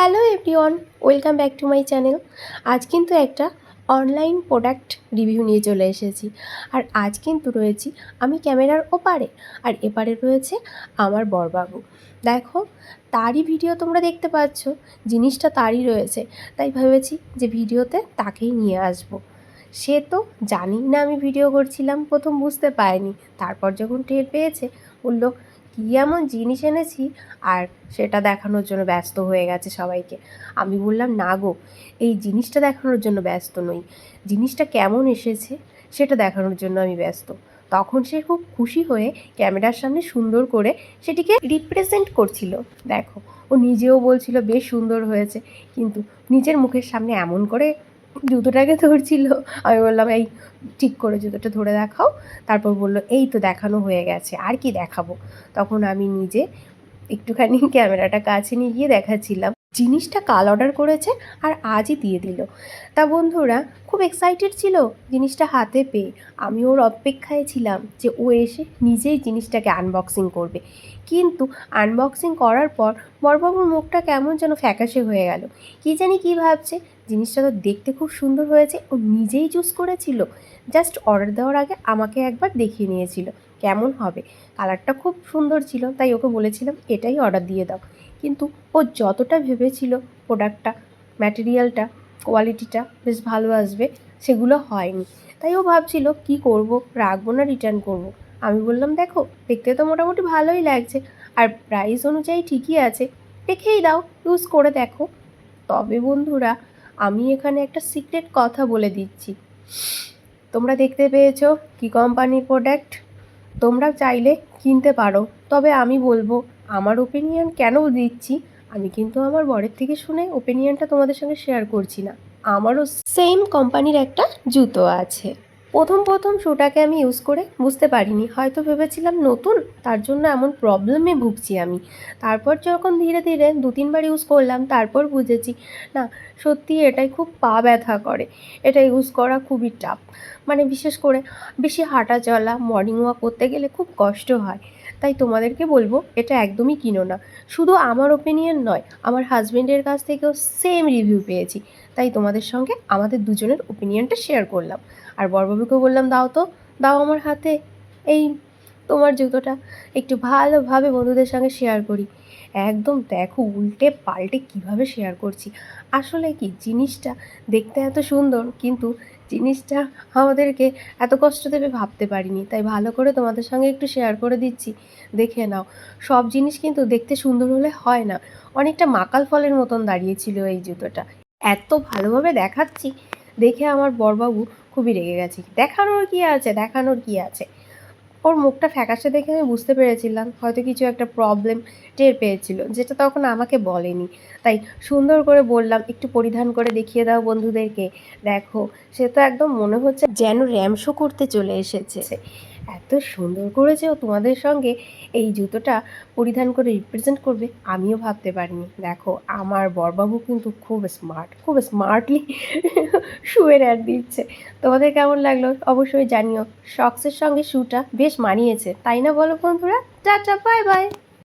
Hello everyone, welcome back to my channel. আজ কিন্তু একটা অনলাইন প্রোডাক্ট রিভিউ নিয়ে চলে এসেছি। আর আজ কিন্তু রয়েছি আমি ক্যামেরার ওপারে, আর এপারে রয়েছে আমার বরবাবু। দেখো, তারই ভিডিও তোমরা দেখতে পাচ্ছ, জিনিসটা তারই রয়েছে। তাই ভেবেছি যে ভিডিওতে তাকেই নিয়ে আসব। সে তো জানি না আমি ভিডিও করছিলাম, প্রথম বুঝতে পারেনি। তারপর যখন টের পেয়েছে, বলল কী এমন জিনিস এনেছি আর সেটা দেখানোর জন্য ব্যস্ত হয়ে গেছে সবাইকে। আমি বললাম, না গো, এই জিনিসটা দেখানোর জন্য ব্যস্ত নই। জিনিসটা কেমন এসেছে সেটা দেখানোর জন্য আমি ব্যস্ত। তখন সে খুব খুশি হয়ে ক্যামেরার সামনে সুন্দর করে সেটিকে রিপ্রেজেন্ট করছিল। দেখো, ও নিজেও বলছিল, বেশ সুন্দর হয়েছে। কিন্তু নিজের মুখের সামনে এমন করে জুতোটাকে ধরছিল। আমি বললাম, এই ঠিক করে জুতোটা ধরে দেখাও। তারপর বলল, এই তো দেখানো হয়ে গেছে, আর কি দেখাবো? তখন আমি নিজে একটুখানি ক্যামেরাটা কাছে নিয়ে গিয়ে দেখাচ্ছিলাম। জিনিসটা কাল অর্ডার করেছে আর আজই দিয়ে দিল। তা বন্ধুরা, খুব এক্সাইটেড ছিল জিনিসটা হাতে পেয়ে। আমি ওর অপেক্ষায় ছিলাম যে ও এসে নিজেই জিনিসটাকে আনবক্সিং করবে। কিন্তু আনবক্সিং করার পর বরবাবুর মুখটা কেমন যেন ফ্যাকাশে হয়ে গেল। কী জানি কী ভাবছে জিনিসটা তো দেখতে খুব সুন্দর হয়েছে ও নিজেই চুজ করেছিল। জাস্ট অর্ডার দেওয়ার আগে আমাকে একবার দেখিয়ে নিয়েছিল কেমন হবে। কালারটা খুব সুন্দর ছিল, তাই ওকে বলেছিলাম, এটাই অর্ডার দিয়ে দাও। কিন্তু ও যতটা ভেবেছিল প্রোডাক্টটা ম্যাটেরিয়ালটা কোয়ালিটিটা বেশ ভালো আসবে, সেগুলো হয়নি। তাই ও ভাবছিল, কি করব? রাখব না রিটার্ন করব। আমি বললাম, দেখো, দেখতে তো মোটামুটি ভালোই লাগছে। আর প্রাইস অনুযায়ী ঠিকই আছে। দেখেই দাও ইউজ করে দেখো। তবে বন্ধুরা আমি এখানে একটা সিক্রেট কথা বলে দিচ্ছি। তোমরা দেখতে পেয়েছ কি কোম্পানির প্রোডাক্ট তোমরা চাইলে কিনতে পারো। তবে আমি বলব, আমার ওপিনিয়ন কেন দিচ্ছি? আমি কিন্তু আমার বরের থেকে শুনে ওপিনিয়নটা তোমাদের সঙ্গে শেয়ার করছি না। আমারও সেম কোম্পানির একটা জুতো আছে। প্রথম প্রথম শুটাকে আমি ইউজ করে বুঝতে পারিনি। হয়তো ভেবেছিলাম নতুন, তার জন্য এমন প্রবলেমে ভুগছি আমি। তারপর যখন ধীরে ধীরে দু তিনবার ইউজ করলাম, তারপর বুঝেছি, না, সত্যি এটাই খুব পা ব্যথা করে। এটা ইউজ করা খুবই টাফ মানে বিশেষ করে বেশি হাঁটা চলা মর্নিং ওয়াক করতে গেলে খুব কষ্ট হয়। তাই তোমাদেরকে বলব, এটা একদমই কিনো না। শুধু আমার ওপিনিয়ন নয়, আমার হাজব্যান্ডের কাছ থেকেও সেম রিভিউ পেয়েছি। তাই তোমাদের সঙ্গে আমাদের দুজনের ওপিনিয়নটা শেয়ার করলাম। আর বরবাবুকে বললাম, দাও তো, দাও আমার হাতে, এই তোমার জুতোটা। একটু ভালোভাবে বন্ধুদের সঙ্গে শেয়ার করি। একদম দেখো, উল্টে পাল্টে কীভাবে শেয়ার করছি। আসলে কি, জিনিসটা দেখতে এত সুন্দর, কিন্তু জিনিসটা আমাদেরকে এত কষ্ট দেবে ভাবতে পারিনি। তাই ভালো করে তোমাদের সঙ্গে একটু শেয়ার করে দিচ্ছি। দেখে নাও, সব জিনিস কিন্তু দেখতে সুন্দর হলে হয় না। অনেকটা মাকাল ফলের মতন দাঁড়িয়েছিল এই জুতোটা। এত ভালোভাবে দেখাচ্ছি, দেখে আমার বরবাবু খুবই রেগে গেছে। দেখানোর কি আছে? দেখানোর কি আছে? ওর মুখটা ফ্যাকাশে দেখে আমি বুঝতে পেরেছিলাম, হয়তো কিছু একটা প্রবলেম টের পেয়েছিল, যেটা তখন আমাকে বলেনি। তাই সুন্দর করে বললাম, একটু পরিধান করে দেখিয়ে দাও বন্ধুদেরকে। দেখো, সে তো একদম মনে হচ্ছে যেন র্যামশো করতে চলে এসেছে। এত সুন্দর করেছে ও তোমাদের সঙ্গে এই জুতোটা পরিধান করে রিপ্রেজেন্ট করবে, আমিও ভাবতে পারিনি। দেখো, আমার বরবাবু কিন্তু খুব স্মার্ট খুব স্মার্টলি শুয়ের অ্যাড দিচ্ছে। তোমাদের কেমন লাগল? অবশ্যই জানিও। শক্সের সঙ্গে শুটা বেশ মানিয়েছে, তাই না বলো বন্ধুরা? Tata bye bye